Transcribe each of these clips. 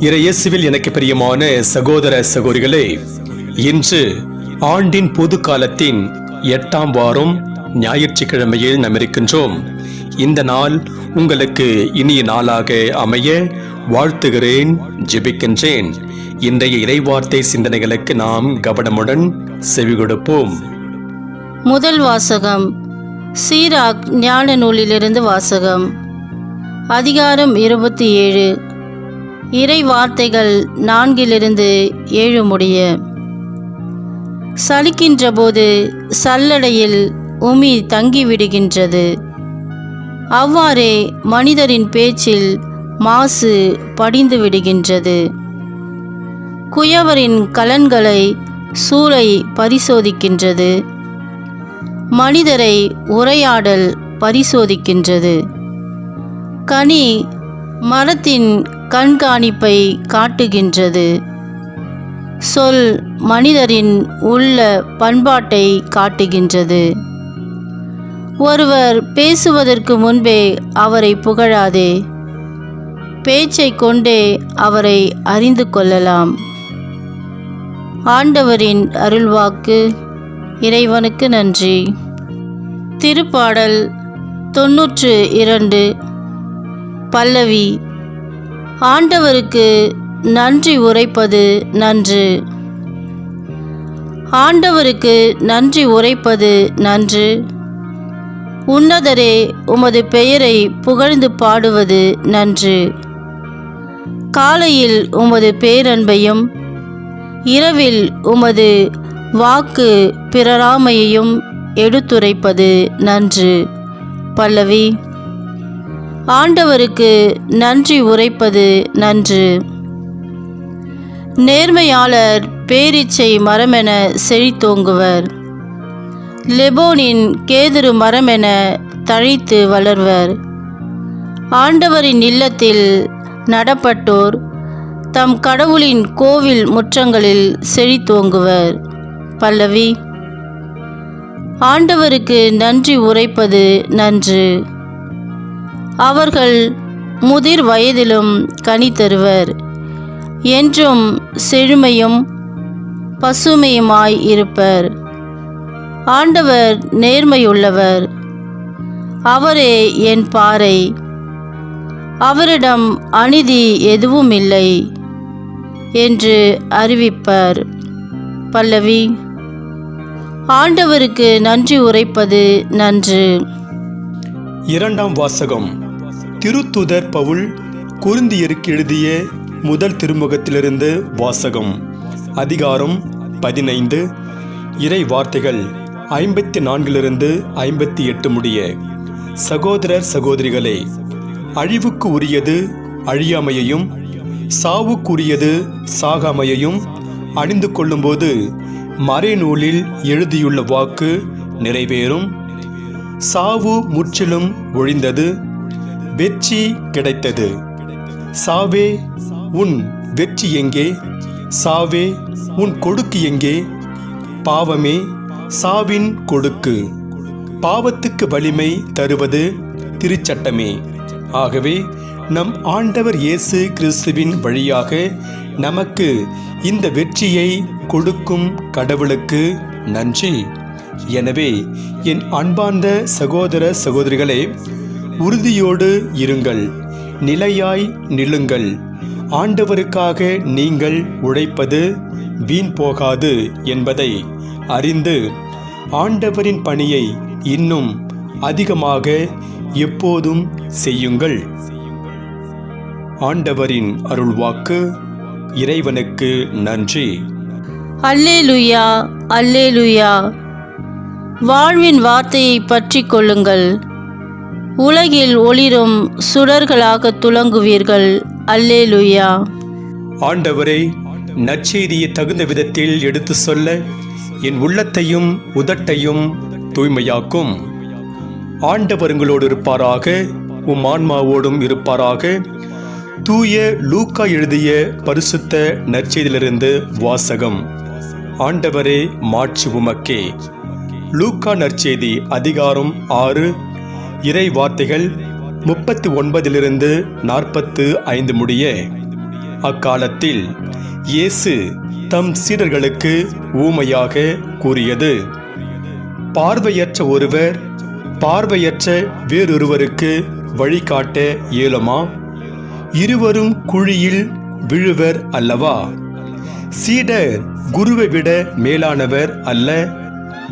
இறையேசுவில் எனக்கு பிரியமான சகோதர சகோதரிகளே இன்று ஆண்டின் பொது காலத்தின் எட்டாம் வாரம் ஞாயிற்றுக்கிழமையில் நாம் இருக்கின்றோம். இந்த நாள் உங்களுக்கு இனிய நாளாக அமைய வாழ்த்துகிறேன் ஜெபிக்கின்றேன். இன்றைய இறைவார்த்தை சிந்தனைகளுக்கு நாம் கவனமுடன் செவி கொடுப்போம். முதல் வாசகம் சீராக் ஞான நூலிலிருந்து வாசகம் அதிகாரம் இருபத்தி ஏழு. இறை வார்த்தைகள் நான்கிலிருந்து ஏழு முடிய. சலிக்கின்றபோது சல்லடையில் உமி தங்கிவிடுகின்றது. அவ்வாறே மனிதரின் பேச்சில் மாசு படிந்து விடுகின்றது குயவரின் கலன்களை சூளை பரிசோதிக்கின்றது. மனிதரை உரையாடல் பரிசோதிக்கின்றது. கனி மரத்தின் கண்காணிப்பை காட்டுகின்றது. சொல் மனிதரின் உள்ள பண்பாட்டை காட்டுகின்றது. ஒருவர் பேசுவதற்கு முன்பே அவரை புகழாதே. பேச்சை கொண்டே அவரை அறிந்து கொள்ளலாம். ஆண்டவரின் அருள்வாக்கு இறைவனுக்கு நன்றி. திருப்பாடல் தொன்னூற்று இரண்டு. பல்லவி ஆண்டவருக்கு நன்றி உரைப்பது நன்று. ஆண்டவருக்கு நன்றி உரைப்பது நன்று. உன்னதரே உமது பெயரை புகழ்ந்து பாடுவது நன்று. காலையில் உமது பேரன்பையும் இரவில் உமது வாக்கு பிறராமையையும் எடுத்துரைப்பது நன்று. பல்லவி ஆண்டவருக்கு நன்றி உரைப்பது நன்று. நேர்மையாளர் பேரீச்சை மரமென செழித்தோங்குவர். லெபோனின் கேதுரு மரமென தழைத்து வளர்வர். ஆண்டவரின் இல்லத்தில் நடப்பட்டோர் தம் கடவுளின் கோவில் முற்றங்களில் செழித்தோங்குவர். பல்லவி ஆண்டவருக்கு நன்றி உரைப்பது நன்று. அவர்கள் முதிர் வயதிலும் கனி தருவர் என்றும் செழுமையும் பசுமையுமாய் இருப்பர். ஆண்டவர் நேர்மையுள்ளவர். அவரே என் பாறை. அவரிடம் அநீதி எதுவும் இல்லை என்று அறிவிப்பர். பல்லவி ஆண்டவருக்கு நன்றி உரைப்பது நன்று. இரண்டாம் வாசகம். திருத்துதர் பவுல் குருந்தியருக்கு எழுதிய முதல் திருமுகத்திலிருந்து வாசகம் அதிகாரம் பதினைந்து இறை வார்த்தைகள் ஐம்பத்தி நான்கிலிருந்து ஐம்பத்தி எட்டு முடிய. சகோதரர் சகோதரிகளே அழிவுக்கு உரியது அழியாமையையும் சாவுக்குரியது சாகாமையையும் அணிந்து கொள்ளும்போது மறைநூலில் எழுதியுள்ள வாக்கு நிறைவேறும். சாவு முற்றிலும் ஒழிந்தது. வெற்றி கிடைத்தது. சாவே உன் வெற்றி எங்கே? சாவே உன் கொடுக்கு எங்கே? பாவமே சாவின் கொடுக்கு. பாவத்துக்கு வலிமை தருவது திருச்சட்டமே. ஆகவே நம் ஆண்டவர் இயேசு கிறிஸ்துவின் வழியாக நமக்கு இந்த வெற்றியை கொடுக்கும் கடவுளுக்கு நன்றி. எனவே என் அன்பார்ந்த சகோதர சகோதரிகளே உறுதியோடு இருங்கள். நிலையாய் நில்லுங்கள். ஆண்டவருக்காக நீங்கள் உழைப்பது வீண் போகாது என்பதை அறிந்து ஆண்டவரின் பணியை இன்னும் அதிகமாக எப்போதும் செய்யுங்கள். ஆண்டவரின் அருள்வாக்கு இறைவனுக்கு நன்றி. அல்லேலுயா அல்லேலுயா. வாழ்வின் வார்த்தையை பற்றி கொள்ளுங்கள். உலகில் ஒளிரும் சுடர்களாக துலங்குவீர்கள். அல்லேலுயா. ஆண்டவரே நற்செய்தியை தகுந்த விதத்தில் எடுத்து சொல்ல என் உள்ளத்தையும் உதட்டையும் தூய்மையாக்கும். ஆண்டவர் உங்களோடு இருப்பாராக உம் ஆன்மாவோடும் இருப்பாராக. தூய லூக்கா எழுதிய பரிசுத்த நற்செய்தியிலிருந்து வாசகம். ஆண்டவரே மாட்சி உமக்கே. லூக்கா நற்செய்தி அதிகாரம் ஆறு இறை வார்த்தைகள் முப்பத்து ஒன்பதிலிருந்து நாற்பத்து ஐந்து முடிய. அக்காலத்தில் இயேசு தம் சீடர்களுக்கு ஊமையாக கூறியது. பார்வையற்ற ஒருவர் பார்வையற்ற வேறொருவருக்கு வழிகாட்ட இயலுமா? இருவரும் குழியில் விழுவர் அல்லவா? சீடர் குருவை விட மேலானவர் அல்ல.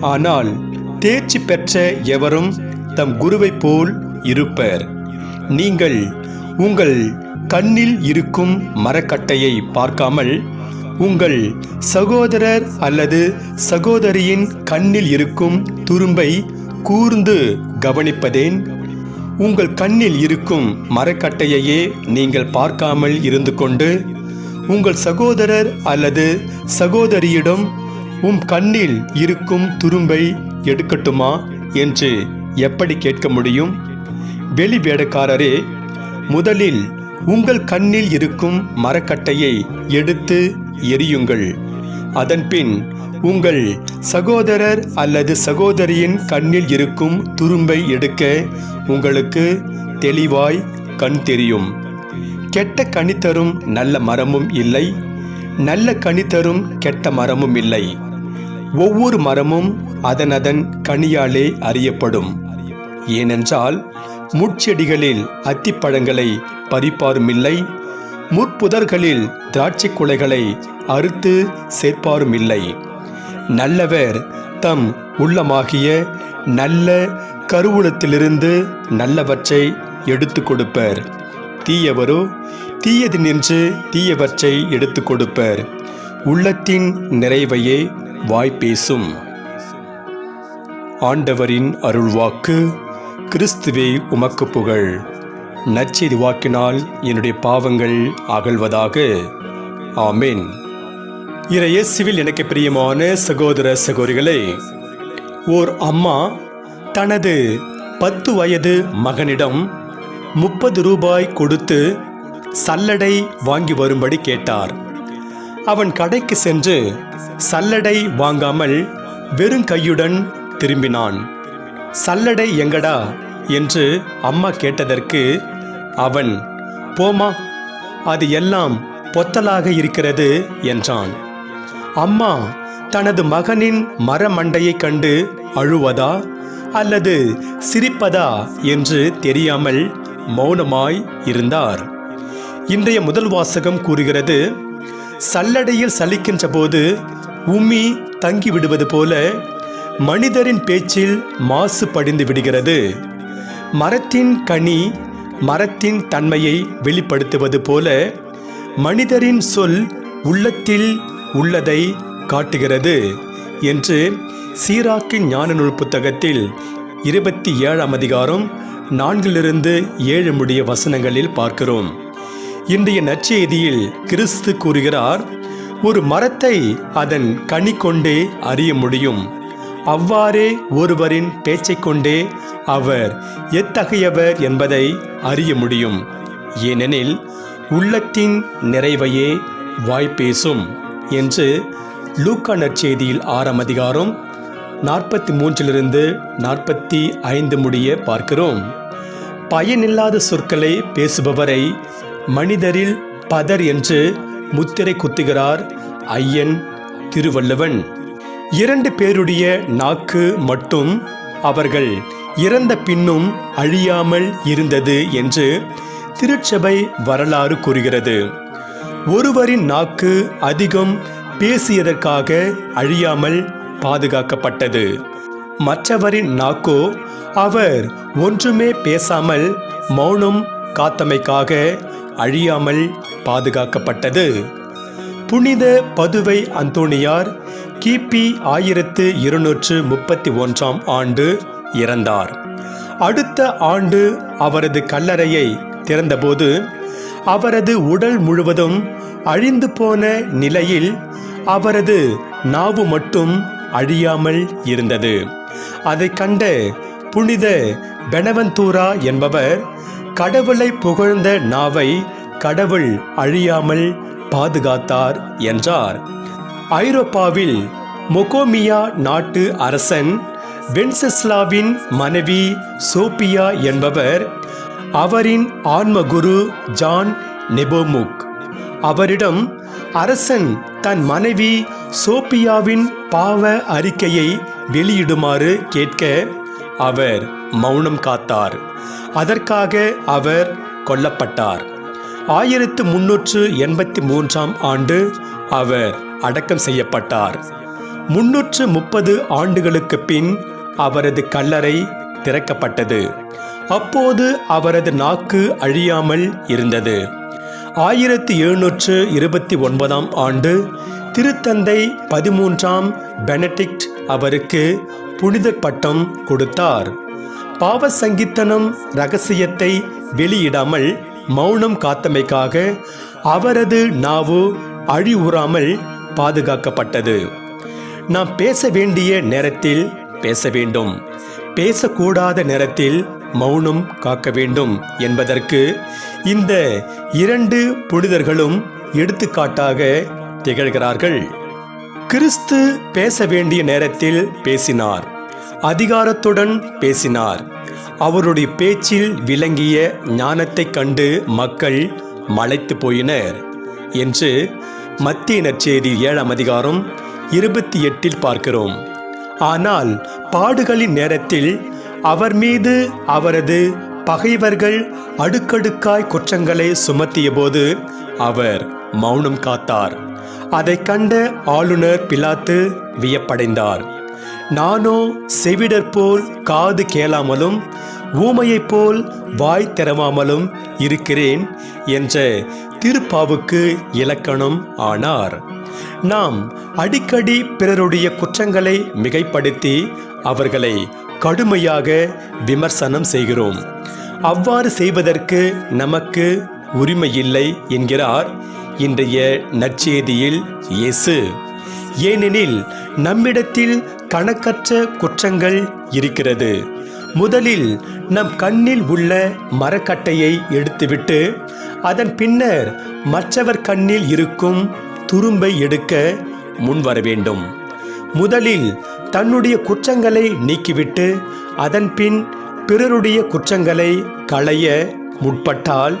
ஆனால் தேர்ச்சி பெற்ற எவரும் தம் குருவைப் போல் இருப்பர். நீங்கள் உங்கள் கண்ணில் இருக்கும் மரக்கட்டையை பார்க்காமல் உங்கள் சகோதரர் அல்லது சகோதரியின் கண்ணில் இருக்கும் துரும்பை கூர்ந்து கவனிப்பதேன் உங்கள் கண்ணில் இருக்கும் மரக்கட்டையையே நீங்கள் பார்க்காமல் இருந்து கொண்டு உங்கள் சகோதரர் அல்லது சகோதரியிடம் உம் கண்ணில் இருக்கும் துரும்பை எடுக்கட்டுமா? என்று எப்படி கேட்க முடியும்? வெளி வேடக்காரரே முதலில் உங்கள் கண்ணில் இருக்கும் மரக்கட்டையை எடுத்து எரியுங்கள் அதன்பின் உங்கள் சகோதரர் அல்லது சகோதரியின் கண்ணில் இருக்கும் துரும்பை எடுக்க உங்களுக்கு தெளிவாய் கண் தெரியும். கெட்ட கனி தரும் நல்ல மரமும் இல்லை நல்ல கனி தரும் கெட்ட மரமும் இல்லை. ஒவ்வொரு மரமும் அதனதன் கனியாலே அறியப்படும். ஏனென்றால் முட்செடிகளில் அத்திப்பழங்களை பறிப்பாருமில்லை முற்புதர்களில் திராட்சை குலைகளை அறுத்து சேர்ப்பாருமில்லை. நல்லவர் தம் உள்ளமாகிய நல்ல கருவூலத்திலிருந்து நல்லவற்றை எடுத்து கொடுப்பர். தீயவரோ தீயது நின்று தீயவற்றை எடுத்து கொடுப்பர். உள்ளத்தின் நிறைவையே வாய் பேசும். ஆண்டவரின் அருள்வாக்கு. கிறிஸ்துவே உமக்கு புகழ். நச்செய்தி வாக்கினால் என்னுடைய பாவங்கள் அகழ்வதாக. ஆமென். இறையேசுவில் எனக்கு பிரியமான சகோதர சகோதரிகளே ஓர் அம்மா தனது பத்து வயது மகனிடம் முப்பது ரூபாய் கொடுத்து சல்லடை வாங்கி வரும்படி கேட்டார். அவன் கடைக்கு சென்று சல்லடை வாங்காமல் வெறும் கையுடன் திரும்பினான். சல்லடை எங்கடா? என்று அம்மா கேட்டதற்கு அவன் போமா அது எல்லாம் பொத்தலாக இருக்கிறது என்றான். அம்மா தனது மகனின் மரமண்டையை கண்டு அழுவதா அல்லது சிரிப்பதா? என்று தெரியாமல் மௌனமாய் இருந்தார். இன்றைய முதல் வாசகம் கூறுகிறது சல்லடையில் சலிக்கின்ற போது உம்மி தங்கி விடுவது போல மனிதரின் பேச்சில் மாசு படிந்து விடுகிறது. மரத்தின் கனி மரத்தின் தன்மையை வெளிப்படுத்துவது போல மனிதரின் சொல் உள்ளத்தில் உள்ளதை காட்டுகிறது என்று சீராக்கின் ஞான நூல் புத்தகத்தில் இருபத்தி ஏழாம் அதிகாரம் நான்கிலிருந்து ஏழு முடிய வசனங்களில் பார்க்கிறோம். இன்றைய நற்செய்தியில் கிறிஸ்து கூறுகிறார் ஒரு மரத்தை அதன் கனி கொண்டே அறிய முடியும். அவ்வாறே ஒருவரின் பேச்சைக் கொண்டே அவர் எத்தகையவர் என்பதை அறிய முடியும். ஏனெனில் உள்ளத்தின் நிறைவையே வாய் பேசும் என்று லூக்கா நற்செய்தியில் ஆறாம் அதிகாரம் நாற்பத்தி மூன்றிலிருந்து நாற்பத்தி ஐந்து முடிய பார்க்கிறோம். பயனில்லாத சொற்களை பேசுபவரை மனிதரில் பதர் என்று முத்திரை குத்துகிறார் ஐயன் திருவள்ளுவன். இரண்டு பேருடைய நாக்கு மட்டும் அவர்கள் இறந்த பின்னும் அழியாமல் இருந்தது என்று திருச்சபை வரலாறு கூறுகிறது. ஒருவரின் நாக்கு அதிகம் பேசியதற்காக அழியாமல் பாதுகாக்கப்பட்டது. மற்றவரின் நாக்கோ அவர் ஒன்றுமே பேசாமல் மௌனம் காத்தமைக்காக அழியாமல் பாதுகாக்கப்பட்டது. புனித பதுவை அந்தோணியார் கிபி ஆயிரத்து இருநூற்று முப்பத்தி ஒன்றாம் ஆண்டு இறந்தார். அடுத்த ஆண்டு அவரது கல்லறையை திறந்தபோது அவரது உடல் முழுவதும் அழிந்து போன நிலையில் அவரது நாவு மட்டும் அழியாமல் இருந்தது. அதை கண்ட புனித பெனவந்தூரா என்பவர் கடவுளை புகழ்ந்த நாவை கடவுள் அழியாமல் பாதுகாத்தார் என்றார். ஐரோப்பாவில் மொகோமியா நாட்டு அரசன் வென்செஸ்லாவின் மனைவி சோபியா என்பவர் அவரின் ஆன்மகுரு ஜான் நெபோமுக். அவரிடம் அரசன் தன் மனைவி சோபியாவின் பாவ அறிக்கையை வெளியிடுமாறு கேட்க அவர் மௌனம் காத்தார். அதற்காக அவர் கொல்லப்பட்டார். ஆயிரத்து முன்னூற்று எண்பத்தி மூன்றாம் ஆண்டு அவர் அடக்கம் செய்யப்பட்டார். முன்னூற்று முப்பது ஆண்டுகளுக்கு பின் அவரது கல்லறை திறக்கப்பட்டது. அப்போது அவரது நாக்கு அழியாமல் இருந்தது. ஆயிரத்தி எழுநூற்று இருபத்தி ஒன்பதாம் ஆண்டு திருத்தந்தை பதிமூன்றாம் பெனடிக்ட் அவருக்கு புனித பட்டம் கொடுத்தார். பாவ சங்கீத்தனம் ரகசியத்தை வெளியிடாமல் மௌனம் காத்தமைக்காக அவரது நாவு அழிவுறாமல் பாதுகாக்கப்பட்டது. நாம் பேச வேண்டிய நேரத்தில் பேச வேண்டும். பேசக்கூடாத நேரத்தில் மௌனம் காக்க வேண்டும் என்பதற்கு இந்த இரண்டு புனிதர்களும் எடுத்துக்காட்டாக திகழ்கிறார்கள். கிறிஸ்து பேச வேண்டிய நேரத்தில் பேசினார். அதிகாரத்துடன் பேசினார். அவருடைய பேச்சில் விளங்கிய ஞானத்தைக் கண்டு மக்கள் மலைத்து போயினர். என்று மத்திய நற்செய்தி ஏழாம் அதிகாரம் இருபத்தி எட்டில் பார்க்கிறோம். ஆனால் பாடுகளின் நேரத்தில் அவர் மீது அவரது பகைவர்கள் அடுக்கடுக்காய் குற்றங்களை சுமத்தியபோது அவர் மௌனம் காத்தார். அதைக் கண்ட ஆளுநர் பிலாத்து வியப்படைந்தார். நானோ செவிடர் போல் காது கேளாமலும் ஊமையைப் போல் வாய் திறவாமலும் இருக்கிறேன் என்ற திருப்பாவுக்கு இலக்கணம் ஆனார். நாம் அடிக்கடி பிறருடைய குற்றங்களை மிகைப்படுத்தி அவர்களை கடுமையாக விமர்சனம் செய்கிறோம். அவ்வாறு செய்வதற்கு நமக்கு உரிமை இல்லை என்கிறார் இன்றைய நற்செய்தியில் இயேசு. ஏனெனில் நம்மிடத்தில் கணக்கற்ற குற்றங்கள் இருக்கிறது. முதலில் நம் கண்ணில் உள்ள மரக்கட்டையை எடுத்துவிட்டு அதன் பின்னர் மற்றவர் கண்ணில் இருக்கும் துரும்பை எடுக்க முன்வர வேண்டும். முதலில் தன்னுடைய குற்றங்களை நீக்கிவிட்டு அதன் பின் பிறருடைய குற்றங்களை களைய முற்பட்டால்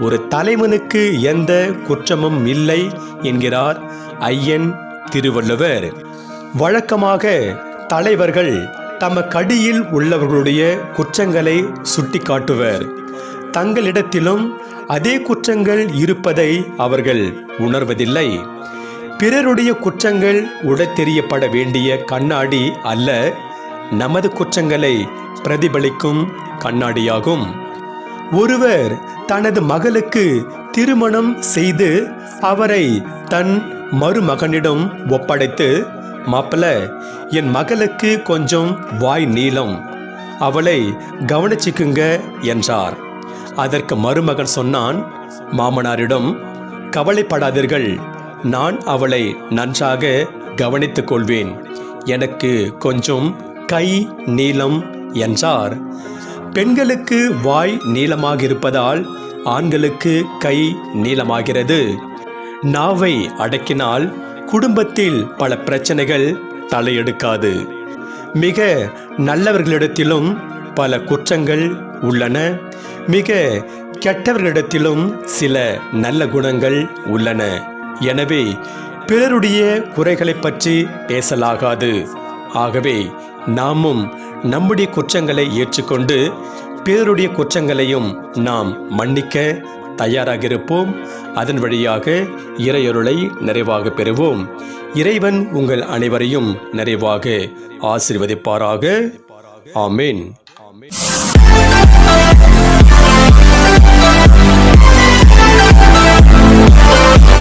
ஒரு தலைவனுக்கு எந்த குற்றமும் இல்லை என்கிறார் ஐயன் திருவள்ளுவர். வழக்கமாக தலைவர்கள் தம கடியில் உள்ளவர்களுடைய குற்றங்களை சுட்டிக்காட்டுவர். தங்களிடத்திலும் அதே குற்றங்கள் இருப்பதை அவர்கள் உணர்வதில்லை. பிறருடைய குற்றங்கள் உடத்தெரியப்பட வேண்டிய கண்ணாடி அல்ல நமது குற்றங்களை பிரதிபலிக்கும் கண்ணாடியாகும். ஒருவர் தனது மகளுக்கு திருமணம் செய்து அவரை தன் மருமகனிடம் ஒப்படைத்து மாப்பிள்ள என் மகளுக்கு கொஞ்சம் வாய் நீளம். அவளை கவனிச்சுக்குங்க என்றார். அதற்கு மருமகன் சொன்னான் மாமனாரிடம் கவலைப்படாதீர்கள். நான் அவளை நன்றாக கவனித்துக் கொள்வேன். எனக்கு கொஞ்சம் கை நீளம் என்றார். பெண்களுக்கு வாய் நீளமாக இருப்பதால் ஆண்களுக்கு கை நீளமாகிறது. நாவை அடக்கினால் குடும்பத்தில் பல பிரச்சனைகள் தலையெடுக்காது. மிக நல்லவர்களிடத்திலும் பல குற்றங்கள் உள்ளன. மிக கெட்டவர்களிடத்திலும் சில நல்ல குணங்கள் உள்ளன. எனவே பிறருடைய குறைகளை பற்றி பேசலாகாது. ஆகவே நாமும் நம்முடைய குற்றங்களை ஏற்றுக்கொண்டு பிறருடைய குற்றங்களையும் நாம் மன்னிக்க தயாராக இருப்போம் அதன் வழியாக இறையருளை நிறைவாக பெறுவோம். இறைவன் உங்கள் அனைவரையும் நிறைவாக ஆசீர்வதிப்பாராக. ஆமேன்.